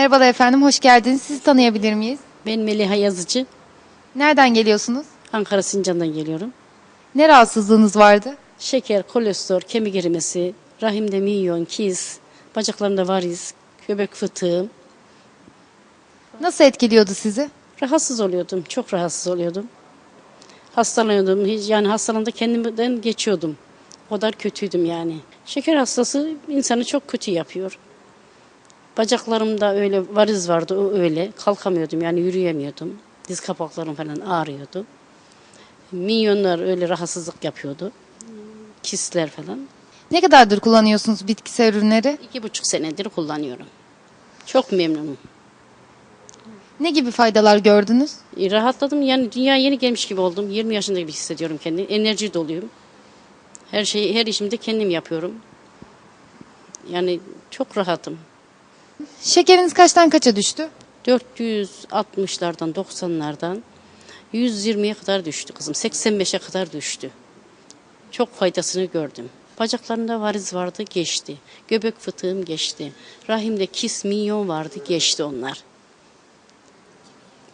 Merhabalar efendim, hoş geldiniz. Sizi tanıyabilir miyiz? Ben Meliha Yazıcı. Nereden geliyorsunuz? Ankara Sincan'dan geliyorum. Ne rahatsızlığınız vardı? Şeker, kolesterol, kemik erimesi, rahimde milyon, kiz, bacaklarımda variz, göbek fıtığım. Nasıl etkiliyordu sizi? Rahatsız oluyordum, çok rahatsız oluyordum. Hastalanıyordum, hiç, yani hastalanında kendimden geçiyordum. O kadar kötüydüm yani. Şeker hastası insanı çok kötü yapıyor. Bacaklarımda öyle variz vardı, o öyle. Kalkamıyordum yani yürüyemiyordum. Diz kapaklarım falan ağrıyordu. Minyonlar öyle rahatsızlık yapıyordu. Kisler falan. Ne kadardır kullanıyorsunuz bitkisel ürünleri? İki buçuk senedir kullanıyorum. Çok memnunum. Ne gibi faydalar gördünüz? E, Rahatladım yani dünya yeni gelmiş gibi oldum. 20 yaşında gibi hissediyorum kendimi. Enerji doluyum. Her şeyi, her işimi de kendim yapıyorum. Yani çok rahatım. Şekeriniz kaçtan kaça düştü? 460'lardan 90'lardan 120'ye kadar düştü kızım. 85'e kadar düştü. Çok faydasını gördüm. Bacaklarımda variz vardı geçti. Göbek fıtığım geçti. Rahimde kis minyon vardı geçti onlar.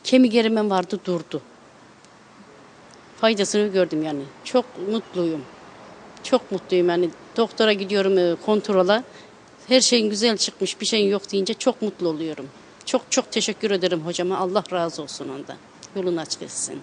Kemik erimem vardı durdu. Faydasını gördüm yani. Çok mutluyum. Çok mutluyum yani. Doktora gidiyorum e, kontrola. Her şeyin güzel çıkmış bir şeyin yok deyince çok mutlu oluyorum. Çok çok teşekkür ederim hocama. Allah razı olsun ondan. Yolunu açık etsin.